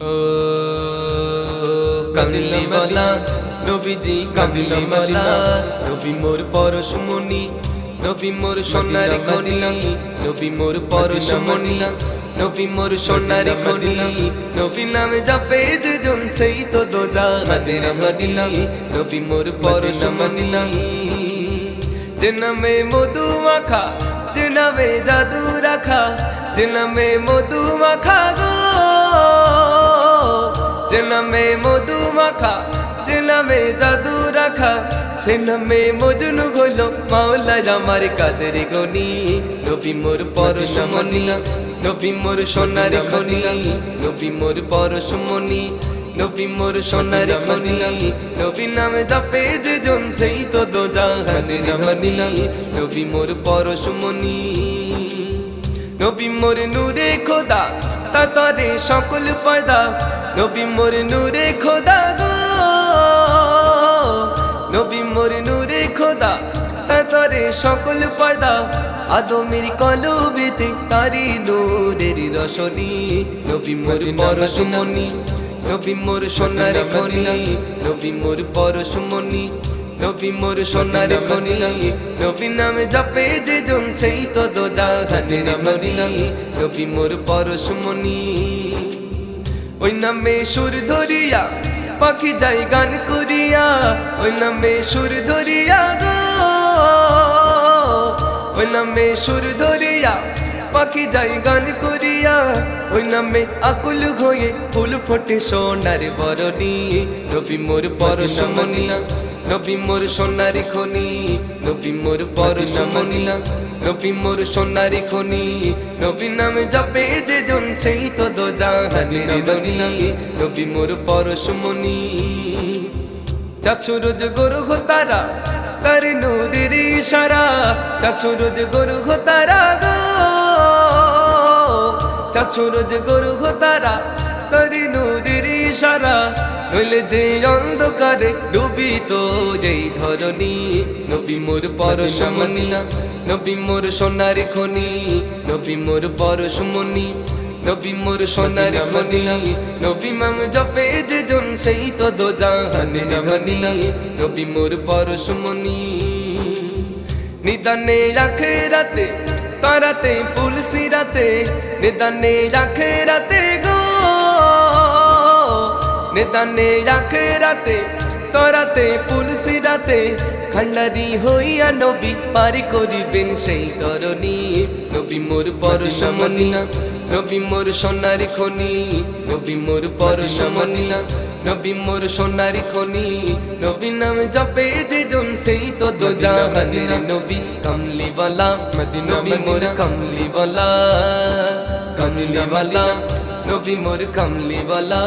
ও কামলি মালা নবীজি কামলি মালা। নবী মোর পরশমণি নবী মোর সোনার খনি। নবী মোর পরশমণি নবী মোর সোনার খনি। নবী নামে যাবে যে জন সেই তো দোজা। হাদের মদিনা। নবী মোর পরশমণি যে নামে মধু মাখা যে নামে জাদু রাখা যে নামে মধু মাখা গো। যে নামে মধু মাখা যে নামে জাদু রাখা সে নামে মজনু হইল মাওলা আমার কাদের গনি নবী মোর পরশমণি নবী মোর সোনার খনি নবী মোর পরশমণি নবী মোর সোনার খনি নবী নামে জাপে যে জন সেই তো দো জাহানের মদিনা নবী মোর পরশমণি নবী মোর নূরে খোদা তা তরে সকল পয়দা নবী মোর নূরে খোদা গো। নবী মোর নূরে খোদা তরে সকল পয়দা আদমের কলবেতে তারি নূরের রসনী নবী মোর পরশমণি নবী মোর সোনার খনি। নবী মোর পরশমণি নবী মোর সোনার খনি। নবী নামে জাপে যে জন সেই তো দো জাহানের মদিনা। নবী মোর পরশমণি ওই নামে সুর ধরিয়া, পাখি যাই গান করিয়া, ওই নামে সুর ধরিয়া গো। ওই নামে সুর ধরিয়া, পাখি যাই গান করিয়া, ওই নামে আকুল হয়ে ফুল ফোটে সোনার বরণী। নবী মোর পরশমণি, নবী মোর সোনার খনি, নবী মোর পরশমণি। নবী মোর সোনার খনি নবী নামে জপে যে জন সেই তো দো জাহানের দনি নবী মোর পরশমণি চাচু রোজ গরু গো তারা তার নদীর ইশারা। চাচু রোজ গরু গো তারা গো। চাচু রোজ গরু গো তারা তার নদীর ইশারা। নইলে যে অন্ধকারে ডুবি তো যেই ধরনী নবী মোর পরশমণি নবী মোর সোনার খনি নবী মোর পরশমণি নবী মোর সোনার খনি নবী মাম জপে যে জন সেই তো দো জাহানের ধনি নবী মোর পরশমণি নিদানে রাখে রাতে তারাতে ফুল সিরাতে নিদানে রাখে রাতে গো। নিদানে রাখে রাতে তরাতে ফুল সিরাতে খান্ডারি হইয়া নবী পারি করিবেন সেই তরণী। নবী মোর পরশমনি নবী মোর সোনারি খনি, নবী মোর পরশমনি নবী মোর সোনারি খনি। নবী নাম জপে যে জন সেই তো দো জাহানের নবী। মদি নবী মোর কমলি বালা কমলি বালা নবী মোর কমলি বালা